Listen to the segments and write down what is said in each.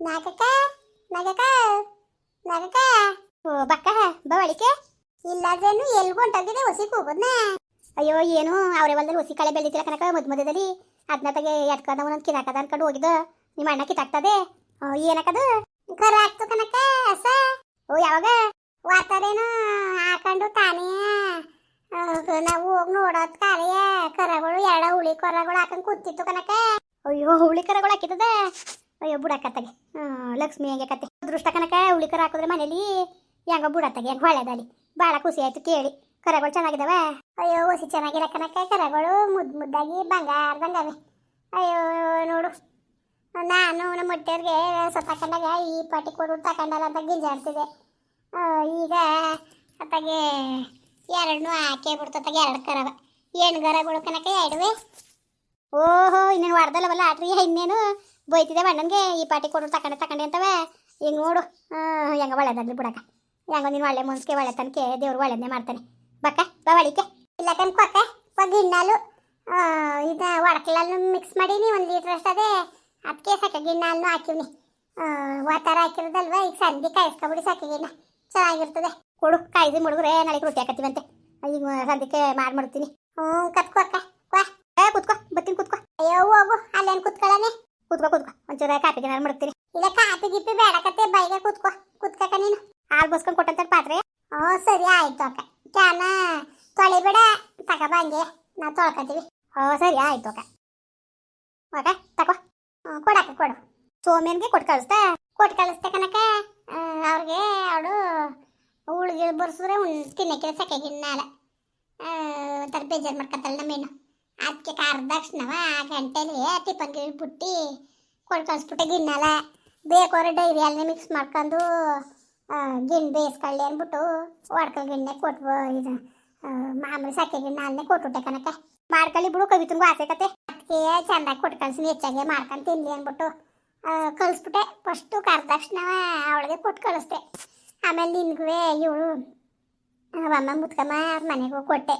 ನಾಗಕ್ಕ ನಾಗಕ ನಾಗಕ್ಕ ಓ ಬಕ್ಕ ಬವಳಿಕೆ ಇಲ್ಲಾದ್ರೇನು ಎಲ್ಗೂ ಹೊಂಟೋಗಿದೆ ಹೊಸಿ ಕೂಗುದ್ನ ಅಯ್ಯೋ ಏನು ಅವರೇ ಹೊಲದಲ್ಲಿ ಹೊಸಿ ಕಳೆ ಬೆಳಿತಿಲ್ಲ ಕನಕ ಮದ್ ಮಧ್ಯದಲ್ಲಿ. ಅದನ್ನ ತಗೆ ಎತ್ಕೊಂಡ ಒಂದೊಂದು ಕಿರಾಕದ ಅನ್ಕೊಂಡು ಹೋಗಿದ್ದು. ನಿಮ್ಮ ಅಣ್ಣ ಆ, ಏನಕ್ಕದು ಕರ ಆಗ್ತು ಕನಕ ಅಸ ಓ ಯಾವಾಗ? ವಾತಾರೇನು ಹಾಕೊಂಡು ತಾನೇ. ನಾವು ಹೋಗಿ ನೋಡೋದ್ ಕಾಲೆಯ. ಕರಗಳು ಎರಡ ಹುಳಿ ಕರಗಳು ಹಾಕೊಂಡ್ ಕೂತಿತ್ತು ಕನಕ ಅಯ್ಯೋ ಹುಳಿ ಕರಗಳು ಹಾಕಿದ್ದದ. ಅಯ್ಯೋ ಬುಡಕತ್ತಗೆ ಲಕ್ಷ್ಮಿ ಹೆಂಗೆ ಕತೆ. ಅದೃಷ್ಟ ಕನಕ ಹುಳಿ ಕರ ಹಾಕಿದ್ರೆ ಮನೇಲಿ ಹೆಂಗ ಬುಡತ್ತಗೆ ಹೆಂಗ ಹೊಳೆದಲ್ಲಿ ಭಾಳ ಖುಷಿ ಆಯ್ತು ಕೇಳಿ. ಕರಗಳು ಚೆನ್ನಾಗಿದಾವೆ? ಅಯ್ಯೋ ಹೊಸಿ ಚೆನ್ನಾಗಿರ ಕನಕ. ಕರಗಳು ಮುದ್ದು ಮುದ್ದಾಗಿ ಬಂಗಾರದಂಗವೆ ಅಯ್ಯೋ, ನೋಡು. ನಾನು ನಮ್ಮ ಮೊಟ್ಟೆಯವ್ರಿಗೆ ಸ್ವಲ್ಪ ತಕೊಂಡಾಗ ಈ ಪಾಟಿ ಕೊಡು ತಕೊಂಡಲ್ಲ ಅಂತ ಗಿಂಜಾಡ್ತಿದೆ ಈಗ ಅತ್ತಾಗೆ ಎರಡನ್ನೂ ಹಾಕೇ ಬಿಡ್ತತ್ತಾಗೆ ಎರಡು ಕರವ. ಏನು ಗರಗಳು ಕನಕ ಎರಡುವೆ ಓಹೋ, ಇನ್ನೇನು ವಾರದಲ್ಲವಲ್ಲ? ಆಟ್ರಿ ಇನ್ನೇನು ಬೈತಿದೆ ಅಣ್ಣನಿಗೆ ಈ ಪಾಟಿ ಕೊಡೋರು ತಕೊಂಡೆ ತಕೊಂಡೆ ಅಂತವೆ. ಈಗ ನೋಡು ಹೆಂಗೆ ಒಳ್ಳೇದಾಗ್ಲಿ ಬಿಡಕ್ಕ. ಹೆಂಗೋ ನೀನು ಒಳ್ಳೆ ಮುನ್ಸ್ಕೆ ಒಳ್ಳೆ ತನಕೆ ದೇವ್ರು ಒಳ್ಳೇದನ್ನೇ ಮಾಡ್ತಾನೆ. ಬಕ್ಕ ಬವಳಿಕೆ ಇಲ್ಲ ಕನ್ಕೊಕ್ಕ ಗಿಣ್ಣಾಲು. ಇದು ಒಡಕಲನ್ನು ಮಿಕ್ಸ್ ಮಾಡೀನಿ ಒಂದು ಲೀಟ್ರ್ ಅಷ್ಟದೆ ಅದಕ್ಕೆ ಸಾಕ ಗಿಣ್ಣಾಲ್ನು ಹಾಕಿವ್ನಿ. ವಾತಾರ ಹಾಕಿರೋದಲ್ವ? ಈಗ ಸಂಧಿ ಕಾಯಿಸ್ಕೊಬಿಡಿ ಸಾಕಿ ಗಿಣ್ಣ. ಚೆನ್ನಾಗಿರ್ತದೆ. ಕೊಡು ಕಾಯ್ದು ಮುಡುಗ್ರೆ ನಾಳೆ ರೊಟ್ಟಿ ಹಾಕತ್ತೀವಂತೆ. ಈಗ ಸಂಧಿಕೆ ಮಾಡಿ ಮಾಡ್ತೀನಿ. ಹ್ಞೂ ಕತ್ಕೋ ಅಕ್ಕ ಕ್ವಾ ಏ ಕುತ್ಕೋ ಬತ್ತೀನಿ ಕುತ್ಕೋ. ಅಯ್ಯೋ ಹೋಗು ಅಲ್ಲೇನು ಕುತ್ಕೊಳ್ಳನೆ ಕುತ್ಕೋ ಕೂತ್ಕೋ. ಒಂಚೂರ ಕಾಪಿ ಮಾಡ್ತೀನಿ ಇಲ್ಲ ಕಾಪಿ ಗಿಪ್ಪಿ ಬೇಡಕತ್ತೆ ಬೈಗೆ ಕುತ್ಕೋ. ಕೂತ್ಕಕ ನೀನು. ಹಾಲು ಬಸ್ಕೊಂಡು ಕೊಟ್ಟಂತ ಪಾತ್ರೆ. ಓ ಸರಿ ಆಯ್ತು ಅಕ್ಕ. ಕ್ಯಾನ ತೊಳಿಬೇಡ. ತಗೋ ಹಂಗೆ ನಾವು ತೊಳ್ಕೊತೀವಿ. ಓ ಸರಿ ಆಯ್ತು ಅಕ್ಕ. ಅಕ್ಕ ತಗೋ ಕೊಡಕ್ಕ ಕೊಡು ಸೋಮೇನ್ಗೆ ಕೊಟ್ಟು ಕಳಿಸ್ತಾ ಕೊಟ್ಟು ಕಳಿಸ್ತೆ ಕನಕ ಅವ್ರಿಗೆ ಅವಳು ಉಳ್ಗಿ ಬರ್ಸಿದ್ರೆ ಉಣ್ ತಿನ್ನಕ್ಕೆ ಸೆಕೆಗಿನ್ನಾಲ ಒಂಥರ ಬೇಜಾರು ಮಾಡ್ಕೊತಾಳೆ ನಮ್ಮೇನು ಅದಕ್ಕೆ ಕಾರ್ದಕ್ಷಣವ ಆ ಗಂಟೆಲಿ ಟಿಫನ್ಗೆ ಬಿಟ್ಟು ಕೊಟ್ಟು ಕಳಿಸ್ಬಿಟ್ಟೆ ಗಿನ್ನಾಲ ಬೇಕೋರೆ ಡೈರಿ ಅಲ್ಲಿ ಮಿಕ್ಸ್ ಮಾಡ್ಕೊಂಡು ಗಿಣ್ಣು ಬೇಯಿಸ್ಕೊಳ್ಳಿ ಅಂದ್ಬಿಟ್ಟು ಒಡ್ಕಲ್ ಗಿಣ್ಣೆ ಕೊಟ್ಬೋ, ಇದು ಮಾಮೂಲಿ ಸಕ್ಕೆ ಗಿಣ್ಣೆ ಅಲ್ಲೇ ಕೊಟ್ಬಿಟ್ಟೆ ಕನಕ ಮಾಡ್ಕೊಳ್ಳಿ ಬಿಡು ಕವಿತಂಗೂ ಆಸೆ ಕತೆ. ಅದಕ್ಕೆ ಚೆಂದಾಗಿ ಕೊಟ್ಟು ಹೆಚ್ಚಾಗೆ ಮಾಡ್ಕೊಂಡು ತಿನ್ಲಿ ಅಂದ್ಬಿಟ್ಟು ಕಲಿಸ್ಬಿಟ್ಟೆ ಫಸ್ಟು ಕರ್ದಕ್ಷಣವ ಅವಳಿಗೆ ಕೊಟ್ಟು ಕಳಿಸ್ದೆ. ಆಮೇಲೆ ನಿನ್ಗೂ ಇವಳು ಅವಮ್ಮ ಮುತ್ಕಮ್ಮ ಅವ್ರ ಮನೆಗೆ ಕೊಟ್ಟೆ.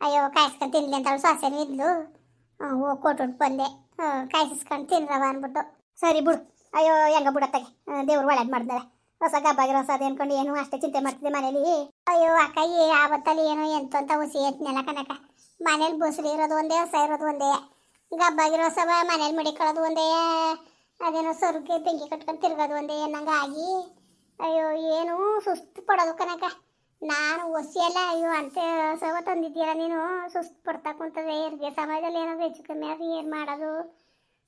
ಅಯ್ಯೋ, ಕಾಯಿಸ್ಕೊಂಡು ತಿನ್ಲಿ ಅಂತ ಅವಳು ಸೊಸೆನೂ ಇದ್ಲು. ಹೋಗಿ ಕೊಟ್ಟು ಬಂದೆ. ಕಾಯಿಸ್ಕೊಂಡು ತಿನ್ರವ ಅಂದ್ಬಿಟ್ಟು. ಸರಿ ಬಿಡು. ಅಯ್ಯೋ, ಹೆಂಗ ಬಿಡತ್ತಾಗೆ ದೇವ್ರು ಒಳ್ಳೇದು ಮಾಡ್ತಾರೆ ಹೊಸ ಗಬ್ಬಾಗಿರೋ ಹೊಸದು ಅನ್ಕೊಂಡು ಏನು ಅಷ್ಟೇ ಚಿಂತೆ ಮಾಡ್ತಿದ್ದೆ ಮನೇಲಿ. ಅಯ್ಯೋ, ಅಕ್ಕ ಏ ಆವತ್ತಲ್ಲಿ ಏನೋ ಎಂತ ಅಂತ ಹುಸಿ ಎತ್ನೆಲ್ಲ ಕನಕ ಮನೇಲಿ ಬುಸ್ರಿ ಇರೋದು ಒಂದೇ, ಹೊಸ ಇರೋದು ಒಂದೇ. ಗಬ್ಬಾಗಿರೋ ಹೊಸ ಮನೇಲಿ ಮಡಿಕೊಳ್ಳೋದು ಒಂದೇ. ಅದೇನೋ ಸೊರ್ಗೆ, ಬೆಂಕಿ ಕಟ್ಕೊಂಡು ತಿರ್ಗೋದು ಒಂದೇ ಅನ್ನಂಗೆ ಆಗಿ ಅಯ್ಯೋ, ಏನು ಸುಸ್ತು ಪಡೋದು ಕನಕ ನಾನು ಒಸಿಯಲ್ಲ, ಅಯ್ಯೋ, ಅಂತ ಸವ ತಂದಿದ್ದೀರ ನೀನು? ಸುಸ್ತು ಪಡ್ತಾ ಕುಂತದೆ ಇರ್ಗೆ ಸಮಯದಲ್ಲಿ ಏನಾದ್ರು ಹೆಚ್ಚು ಕಮ್ಮಿ ಆದ್ರೆ ಏನು ಮಾಡೋದು?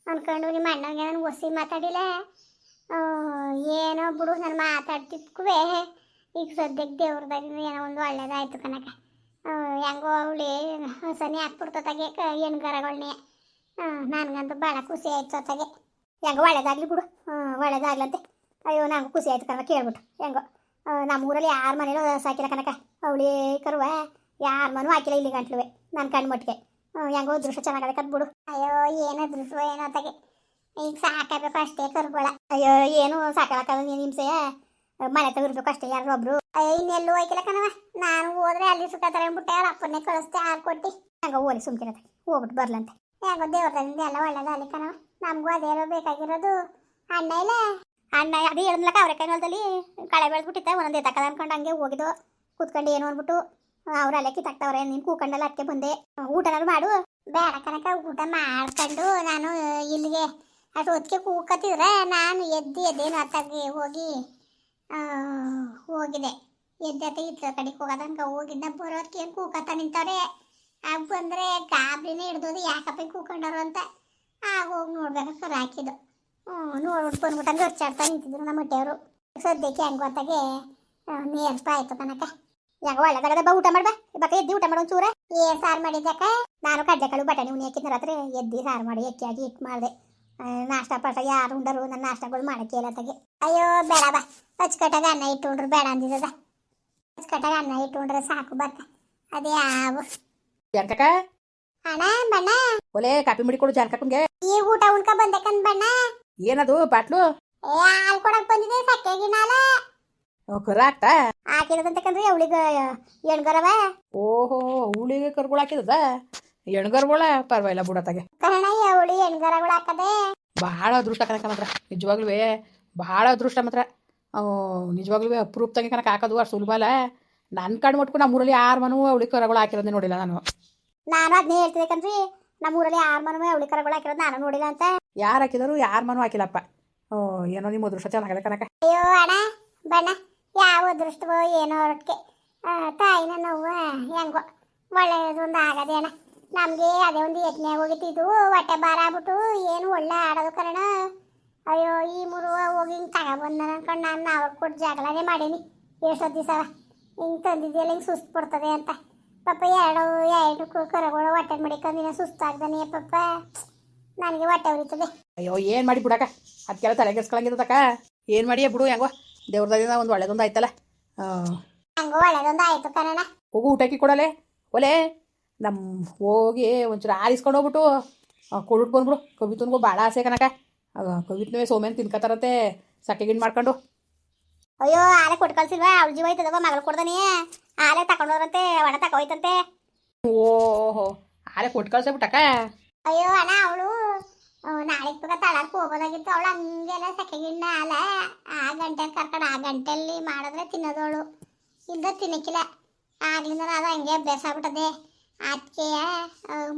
ಅನ್ಕೊಂಡು ನಿಮ್ಮ ಅಣ್ಣಗೆ ನಾನು ಒಸಿ ಮಾತಾಡಿಲ್ಲ. ಏನೋ ಬಿಡು, ನಾನು ಮಾತಾಡ್ತಿದ್ಕುವೆ. ಈಗ ಸದ್ಯಕ್ಕೆ ದೇವ್ರದಾಗ ಏನೋ ಒಂದು ಒಳ್ಳೇದಾಯ್ತು ಕನಕ ಹೆಂಗೋ ಅವಳಿ ಸನಿ ಹಾಕ್ಬಿಡ್ತತಾಗೆ ಹೆಣ್ಗರಗಳನ್ನೇ ನನಗಂತೂ ಭಾಳ ಖುಷಿ ಆಯ್ತು ಅತ್ತಾಗೆ. ಹೆಂಗೋ ಒಳ್ಳೇದಾಗ್ಲಿ ಬಿಡು. ಒಳ್ಳೇದಾಗ್ಲಂತೆ. ಅಯ್ಯೋ, ನಂಗೆ ಖುಷಿ ಆಯ್ತು ಕನಕ ಕೇಳ್ಬಿಟ್ಟು. ಹೆಂಗೋ. ಆ, ನಮ್ಮ ಊರಲ್ಲಿ ಯಾರ ಮನೇಲೂ ಸಾಕಿಲ್ಲ ಕನಕ ಅವಳಿ ಕರುವ. ಯಾರ ಮನೂ ಹಾಕಿಲ್ಲ ಇಲ್ಲಿ ಗಂಟ್ಲುವೆ ನನ್ನ ಕಣ್ಣು ಮಟ್ಟಿಗೆ ಹೆಂಗೋ ದೃಶ್ಯ ಚೆನ್ನಾಗದೆ ಕದ್ಬಿಡು. ಅಯ್ಯೋ ಏನೋ ದೃಶ್ಯ ಏನೋ ತಗೆ ಈಗ ಸಾಕಬೇಕು ಅಷ್ಟೇ ಕರ್ಗೊಳ. ಅಯ್ಯೋ ಏನು ಸಾಕಾಗಲ್ಲ ನೀನು ಹಿಂಸೆಯ. ಮನೆ ತಗಿರ್ಬೇಕು ಅಷ್ಟೇ ಯಾರು ಒಬ್ರು. ಅಯ್ಯೋ ಇನ್ನೆಲ್ಲೂ ಹೋಯ್ಕಿಲ್ಲ ಕಣವ ನಾನು ಹೋದ್ರೆ ಅಲ್ಲಿ ಸುಖ ಅಂದ್ಬಿಟ್ಟೆ ಅವ್ರ ಅಪ್ಪನ್ನೇ ಕಳಿಸ್ತೆ ಹಾಲು ಕೊಟ್ಟು. ಹಂಗ ಓಲಿ ಸುಮ್ಕಿರತ್ತೆ ಹೋಗ್ಬಿಟ್ಟು ಬರ್ಲಂತೆ ಹೆಂಗೋ ದೇವ್ರದಿಂದ ಎಲ್ಲ ಒಳ್ಳೇದಲ್ಲಿ ಕಣವ ನಮಗೂ ಅದೇನೋ ಬೇಕಾಗಿರೋದು. ಅಣ್ಣ ಇಲ್ಲ? ಅಣ್ಣ ಅದೇ ಹೇಳಿದ್ಲಕ್ಕ ಕೈ ಹೊಲದಲ್ಲಿ ಕಳೆ ಬೆಳೆದ್ಬಿಟ್ಟಿತ್ತ ಒಂದೊಂದು ಎತ್ತಕ್ಕದ ಅನ್ಕೊಂಡು ಹಂಗೆ ಹೋಗಿದ್ದು. ಕೂತ್ಕೊಂಡು ಏನು ಅಂದ್ಬಿಟ್ಟು ಅವ್ರು ಅಲ್ಲೇ ಕಿತ್ತಾಕ್ತವ್ರೆ, ನೀನು ಕೂಕೊಂಡಲ್ಲ ಅದಕ್ಕೆ ಬಂದೆ. ಊಟನಾದ್ರು ಮಾಡು. ಬೇಡ ಕನಕ, ಊಟ ಮಾಡ್ಕೊಂಡು ನಾನು ಇಲ್ಲಿಗೆ ಅಷ್ಟು ಹೊತ್ತಿಗೆ ಕೂಕತ್ತಿದ್ರೆ ನಾನು ಎದ್ದು ಎದ್ದೇನು ಅತ್ತಾಗಿ ಹೋಗಿ ಹೋಗಿದೆ. ಎದ್ದತ್ತ ಇತ್ತ ಕಡೆಗೆ ಹೋಗೋದಂಗ ಹೋಗಿದ್ದ. ಬರೋದಕ್ಕೆ ಏನು ಕೂಕತ್ತ ನಿಂತವ್ರೆ? ಆಗ ಬಂದರೆ ಗಾಬರಿನೇ ಹಿಡ್ದೋದು, ಯಾಕಪ್ಪ ಕೂಕೊಂಡವ್ರು ಅಂತ. ಆಗ ಹೋಗಿ ನೋಡ್ಬೇಕು ಸರ್ ಹಾಕಿದ್ದು ನೋಡ್ಬಿಟ್ಟು ಬಂದ್ಬಿಟ್ಟು ಹಂಗೆ ನಿಂತಿದ್ರು ನಮ್ಮ ಹೊಟ್ಟೆಯವರು. ಸದ್ಯಕ್ಕೆ ಹೆಂಗೆ ನೀ ನೇರ್ಪ ಆಯ್ತು ತನಕ ಯಾಕ ಒಳ್ಳೇದಾಗದ ಬಾ ಊಟ ಮಾಡ್ಬಾ ಬಕ್ಕ ಎದ್ದಿ ಊಟ ಮಾಡೋ ಚೂರ ಏನ್ ಸಾರು ಮಾಡಿದ್ದಕ್ಕ ನಾನು ಕಡ್ಲೆಕಾಳು ಬಟಾಣಿ ಉಣಿ ಹಾಕಿದ್ನ ರಾತ್ರಿ ಎದ್ದಿ ಸಾರು ಮಾಡಿ ಎಕ್ಕಿಯಾಗಿ ಇಟ್ಟು ಮಾಡಿದೆ. ನಾಷ್ಟ ಪಾಠ ಯಾರು ಉಂಡರು ನನ್ನ ನಾಷ್ಟಗಳು ಮಾಡಕ್ಕೆ ಇಲ್ಲ ತಗೆ ಅಯ್ಯೋ ಬೇಡ ಬಾ. ಹಚ್ಕಟ್ಟಾಗ ಅನ್ನ ಇಟ್ಟು ಉಂಡ್ರು ಬೇಡ ಅಂದಿದ್ದದ. ಹಚ್ಕಟ್ಟಾಗ ಅನ್ನ ಇಟ್ಟು ಉಂಡ್ರೆ ಸಾಕು ಬಕ್ಕ ಅದೇ ಯಾವ ಅಣ್ಣ ಬಣ್ಣ. ಒಲೆ ಕಾಪಿ ಮಾಡಿಕೊಡು ಜಾನ್ಕಕ್ಕಂಗೆ. ಈ ಊಟ ಉಣ್ಕ ಬಂದಕ್ಕಂದ್ ಬಣ್ಣ. ಏನದು ಬಾಟ್ಲು? ಹಾಲು ಕೊಡಕ್ ಬಂದಿದೆ ಸಕ್ಕೆ ಗಿನಾಲ ಅವ್ ಕರ ಆಗ್ತಾ? ಹಾಕಿರೋದಂತಕಂದ್ರೆ ಅವಳಿಗ ಎಣ್ಗರವ ಓಹೋ ಅವಳಿಗೆ ಕರ್ಗಳು ಹಾಕಿದದ ಎಣ್ಗರ್ಬೋಳ ಪರವಾಗಿಲ್ಲ ಬಿಡತ್ತಾಗೆ ಕರ್ಣ ಅವಳಿ ಎಣ್ಗರಗಳು ಹಾಕದೆ. ಬಹಳ ಅದೃಷ್ಟ ಕನಕ ಮಾತ್ರ ನಿಜವಾಗ್ಲೂ ಬಹಳ ಅದೃಷ್ಟ ಮಾತ್ರ. ನಿಜವಾಗ್ಲೂ ಅಪ್ರೂಪ್ತಾಗೆ ಕನಕ ಹಾಕೋದು ಅಷ್ಟು ಸುಲಭ ಅಲ್ಲ. ನನ್ನ ಕಣ್ಣು ಮಟ್ಕು ನಮ್ಮೂರಲ್ಲಿ ಯಾರ ಮನೂ ಅವಳಿ ಕರಗಳು ಹಾಕಿರೋದೇ ನೋಡಿಲ್ಲ ನಾನು. ನಾನು ಅದ್ನೇ ಹೇಳ್ತಿದ್ದೆ ಕಣ್ರಿ ನಮ್ಮೂರಲ್ಲಿ ಯಾರ ಮನೂ ಅವಳಿ ಕರಗಳು ಹಾಕಿರೋದು ನಾನು ನೋಡಿಲ್ಲ ಅಂತ. ಯಾರು ಹಾಕಿದ್ರು, ಯಾರ ಮನೂ ಹಾಕಿಲ್ಲಪ್ಪ. ಓ, ಏನೋ ನಿಮ್ಮ ಅದೃಷ್ಟ ಚೆನ್ನಾಗಿದೆ ಕನಕ ಅಯ್ಯೋ, ಅಣ್ಣ, ಬಣ್ಣ, ಯಾವ ಅದೃಷ್ಟವೋ ಏನೋ ಅದಕ್ಕೆ ತಾಯಿನ ನೋವು ಹೆಂಗೋ. ಒಳ್ಳೆಯದೊಂದು ಆಗದೆ, ಅಣ್ಣ. ನಮಗೆ ಅದೇ ಒಂದು ಯತ್ನೆ ಹೋಗಿತ್ತಿದ್ದು ಹೊಟ್ಟೆ ಬಾರ ಆಗ್ಬಿಟ್ಟು ಏನು ಒಳ್ಳೆ ಆಡೋದು ಕಾರಣ. ಅಯ್ಯೋ, ಈ ಮೂರು ಹೋಗಿ ಹಿಂಗೆ ತಗೊಬಂದ ಅನ್ಕೊಂಡು ನಾನು ಅವ್ರು ಕೊಟ್ಟು ಜಗಳನೇ ಮಾಡೀನಿ. ಎಷ್ಟೊತ್ತು ದಿವಸ ಹಿಂಗೆ ತಂದಿದ್ದೆಲ್ಲ ಹಿಂಗೆ ಸುಸ್ತು ಪಡ್ತದೆ ಅಂತ. ಪಾಪ ಎರಡು ಎರಡು ಕರುಗಳು ಹೊಟ್ಟೆ ಮಡಿಕೊಂಡಿನ ಸುಸ್ತಾಗ್ದಾನೆ ಪಾಪ. ನನಗೆ ಹೊಟ್ಟೆ ಉರಿತದೆ. ಅಯ್ಯೋ ಏನು ಮಾಡಿ ಬಿಡಕ್ಕ? ಅದಕ್ಕೆಲ್ಲ ತಲೆ ಕೆಡ್ಸ್ಕೊಳಂಗಿದ್ದಕ್ಕ ಏನು ಮಾಡಿಯ ಬಿಡು ಹೆಂಗೋ? ದೇವ್ರದಿಂದ ಒಂದು ಒಳ್ಳೇದೊಂದು ಆಯ್ತಲ್ಲ? ಹಾಂ ಹಂಗೂ ಒಳ್ಳೆದೊಂದು ಆಯ್ತು ಕಣ ಹೋಗು ಊಟಕ್ಕೆ ಕೊಡಲೆ. ಒಲೆ ನಮ್ಮ ಹೋಗಿ ಒಂಚೂರು ಆರಿಸ್ಕೊಂಡು ಹೋಗ್ಬಿಟ್ಟು ಕೊಡ್ಬಿಟ್ಟು ಬಂದ್ಬಿಡು. ಕವಿತನ್ಗೂ ಭಾಳ ಆಸೆ ಕನಕ ಕವಿತ್ನವೇ ಸೋಮೇನ್ ತಿನ್ಕತಾರಂತೆ ಸಕ್ಕೆ ಗಿಂಡ್ ಮಾಡ್ಕೊಂಡು. ಅಯ್ಯೋ ಆಲೆ ಕೊಟ್ಟು ಕಳ್ಸಿಲ್ವಾ ಅವಳ ಜೀವ ಆಯ್ತದವ ಮಗಳು ಕೊಡ್ದಾನೆ. ಆಲೆ ತಗೊಂಡೋರಂತೆ ಒಣ ತಗೋಯ್ತಂತೆ ಓಹೋ ಆಲೆ ಕೊಟ್ಟು ಕಳ್ಸಬಿಟ್ಟಕ್ಕ ಅಯ್ಯೋ ಅಣ್ಣ ಅವಳು ನಾಳೆ ಪಕ್ಕ ತಳಕ್ಕೆ ಹೋಗೋದಾಗಿತ್ತು ಅವಳು ಹಂಗೆಲ್ಲ ಸೆಕೆಗಿಣ್ಣ ಅಲ್ಲ ಆ ಗಂಟೆ ಕರ್ಕೊಂಡು ಆ ಗಂಟೆಯಲ್ಲಿ ಮಾಡಿದ್ರೆ ತಿನ್ನೋದವಳು ಇಲ್ಲ ತಿನ್ನಕ್ಕಿಲ್ಲ ಆಗ್ಲಿಂದ ಅದು ಹಂಗೆ ಅಭ್ಯಾಸ ಆಗ್ಬಿಟ್ಟದೆ. ಅದಕ್ಕೆ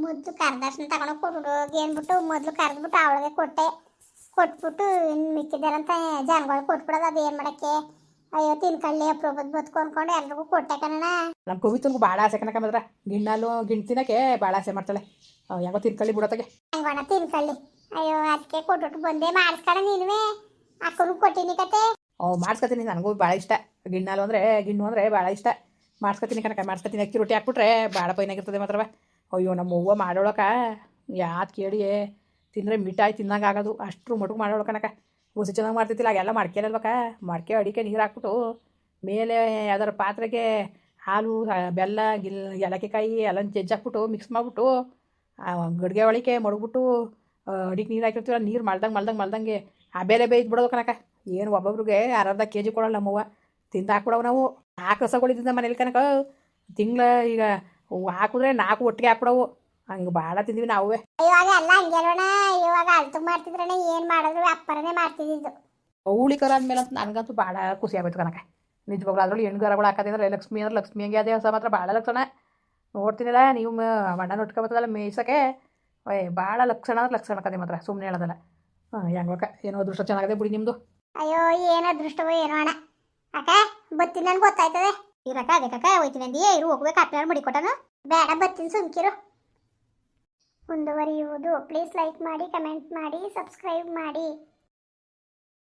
ಮುದ್ದು ಕರ್ದರ್ಶನ ತಗೊಂಡು ಕೊಡೋಗಿ ಅಂದ್ಬಿಟ್ಟು ಮೊದಲು ಕರೆದ್ಬಿಟ್ಟು ಅವಳಿಗೆ ಕೊಟ್ಟೆ. ಕೊಟ್ಬಿಟ್ಟು ಇನ್ನು ಮಿಕ್ಕಿದಾರಂತ ಜನಗಳು ಕೊಟ್ಬಿಡೋದು ಅದು ಏನು ಮಾಡೋಕ್ಕೆ? ಅಯ್ಯೋ ತಿನ್ಕೊಳ್ಳಿ ಅಪ್ರೂಪದ ಬದುಕು ಅನ್ಕೊಂಡು ಎಲ್ರಿಗೂ ಕೊಟ್ಟೆ ಕಣ ನಮ್ಮ ಕವಿತನ್ಗೂ ಭಾಳ ಆಸೆ ಕಣಕ ಮಾತ್ರ. ಗಿಣ್ಣಲು ಗಿಣ್ ತಿನ್ನಕ್ಕೆ ಭಾಳ ಆಸೆ ಮಾಡ್ತಾಳೆ. ಹೆಂಗೋ ತಿನ್ಕೊಳ್ಳಿ ಬಿಡೋತಗೆ ಹಂಗೋಣ ತಿನ್ಕೊಳ್ಳಿ. ಅಯ್ಯೋ, ಅದಕ್ಕೆ ಕೊಟ್ಟು ಬಂದೆ. ಮಾಡಿಸ್ಕೊಳ ನೀನುವೆ. ಅಕ್ಕನು ಕೊಟ್ಟಿನಿ ಕತೆ. ಓ, ಮಾಡಿಸ್ಕೊತೀನಿ. ನನಗೂ ಭಾಳ ಇಷ್ಟ. ಗಿಣ್ಣಾಲು ಅಂದರೆ, ಗಿಣ್ಣು ಅಂದರೆ ಭಾಳ ಇಷ್ಟ. ಮಾಡಿಸ್ಕೊತೀನಿ ಕನಕ ಮಾಡಿಸ್ಕೊತೀನಿ. ಅಕ್ಕಿ ರೊಟ್ಟಿ ಹಾಕ್ಬಿಟ್ರೆ ಭಾಳ ಪೈನಾಗಿರ್ತದೆ ಮಾತ್ರವ. ಅಯ್ಯೋ, ನಮ್ಮ ಅವ್ವ ಮಾಡೋಳಕ ಯಾತ್ ಕೇಳಿ ತಿಂದರೆ ಮಿಠಾಯಿ ತಿನ್ನಂಗೆ ಆಗೋದು. ಅಷ್ಟು ಮಟುಕು ಮಾಡೋಳು ಕನಕ ಹುಸಿ ಚೆನ್ನಾಗಿ ಮಾಡ್ತಿದ್ದಿಲ್ಲ ಹಾಗೆಲ್ಲ ಮಾಡ್ಕೆಲ್ವಕ್ಕ ಮಾಡ್ಕೆ ಅಡಿಕೆ ನೀರು ಹಾಕ್ಬಿಟ್ಟು ಮೇಲೆ ಯಾವ್ದಾರ ಪಾತ್ರೆಗೆ ಹಾಲು ಬೆಲ್ಲ, ಗಿಲ್ ಏಲಕ್ಕಿಕಾಯಿ ಎಲ್ಲ ಜಜ್ಜಾಕ್ಬಿಟ್ಟು ಮಿಕ್ಸ್ ಮಾಡಿಬಿಟ್ಟು ಗಡಿಗೆ ಒಳಿಕೆ ಮಡಗ್ಬಿಟ್ಟು ಅಡಿಗೆ ನೀರು ಹಾಕಿರ್ತೀವಲ್ಲ ನೀರು ಮಲ್ದಂಗೆ ಮಲ್ದಂಗೆ ಮಲ್ದಂಗೆ ಆ ಬೇಲೆ ಬೇಯ್ದು ಬಿಡೋದು ಕನಕ ಏನು ಒಬ್ಬೊಬ್ರಿಗೆ ಅರ್ಧ ಕೆ ಜಿ ಕೊಡೋಲ್ಲ ನಮ್ಮವ್ವ ತಿಂದು ಹಾಕ್ಬಿಡವು ನಾವು. ನಾಲ್ಕು ರಸಗಳಿದ್ದ ಮನೇಲಿ ಕನಕ ತಿಂಗಳ ಈಗ ಹಾಕಿದ್ರೆ ನಾಲ್ಕು ಒಟ್ಟಿಗೆ ಹಾಕ್ಬಿಡವು. ಹಂಗೆ ಭಾಳ ತಿಂದ್ವಿ ನಾವೇ. ಇವಾಗ ಎಲ್ಲ ಹಂಗೆ ಅಲ್ವಣ ಇವಾಗ ಅಳ್ತು ಮಾಡ್ತಿದ್ರಣ ಏನು ಮಾಡಿದ್ರು ಅಪ್ಪರನೇ ಮಾಡ್ತಿದ್ದಿದ್ದು. ಅವಳಿಕರ ಅಂದಮೇಲೆ ಅಂತ ನನಗಂತೂ ಭಾಳ ಖುಷಿ ಆಗೋಯ್ತು ಕನಕ ನಿಜವಾಗ್ಲೂ ಅದ್ರಲ್ಲಿ ಹೆಣ್ಗರಗಳು ಹಾಕೋದಿದ್ರೆ ಲಕ್ಷ್ಮಿ ಅಂದ್ರೆ ಲಕ್ಷ್ಮಿ ಹಂಗೆ ಅದೇ ಹೊಸ ಮಾತ್ರ ಭಾಳ ಲಕ್ಷಣ. ನೋಡ್ತೀನಿಲ್ಲ ನೀವು ಮಣ್ಣ ನೋಟ್ಕೊಬತ್ತದಲ್ಲ ಮೇಯ್ಸಕ್ಕೆ. ಓಯ್ ಭಾಳ ಲಕ್ಷಣ ಲಕ್ಷಣ ಕದೆ ಮಾತ್ರ ಸುಮ್ಮನೆ ಹೇಳೋದಲ್ಲ. ಹಾಂ ಹೆಂಗೋಕ ಏನೋ ಅದೃಷ್ಟ ಚೆನ್ನಾಗಿದೆ ಬಿಡಿ ನಿಮ್ಮದು ಅಯ್ಯೋ, ಏನ ಅದೃಷ್ಟವೋ ಏನೋ ಅಣ್ಣ. ಅಕ್ಕ ಬತ್ತೀನಿ ನನ್ಗೆ ಗೊತ್ತಾಯ್ತದೆ. ಇರಕ್ಕ ಅದಕ್ಕಕ್ಕ ಹೋಯ್ತೀನಿ ಅಂದಿ ಇರು, ಹೋಗ್ಬೇಕು ಅಪ್ಪನಾರು ಮಡಿಕೊಟ್ಟನು. ಬೇಡ ಬತ್ತೀನಿ ಸುಮ್ಕಿರು. ಮುಂದುವರಿಯುವುದು. ಪ್ಲೀಸ್ ಲೈಕ್ ಮಾಡಿ ಕಮೆಂಟ್ ಮಾಡಿ ಸಬ್ಸ್ಕ್ರೈಬ್ ಮಾಡಿ.